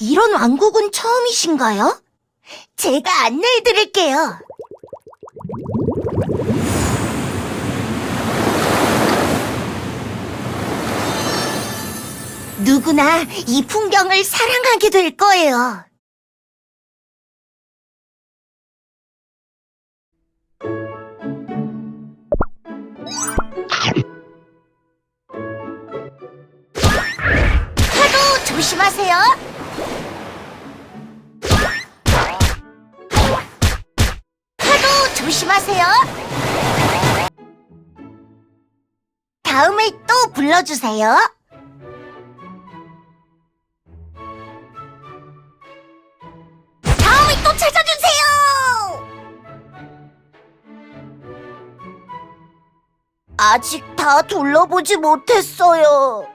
이런 왕국은 처음이신가요? 제가 안내해 드릴게요. 누구나 이 풍경을 사랑하게 될 거예요. 파도 조심하세요. 조심하세요. 다음에 또 불러주세요. 다음에 또 찾아주세요. 아직 다 둘러보지 못했어요.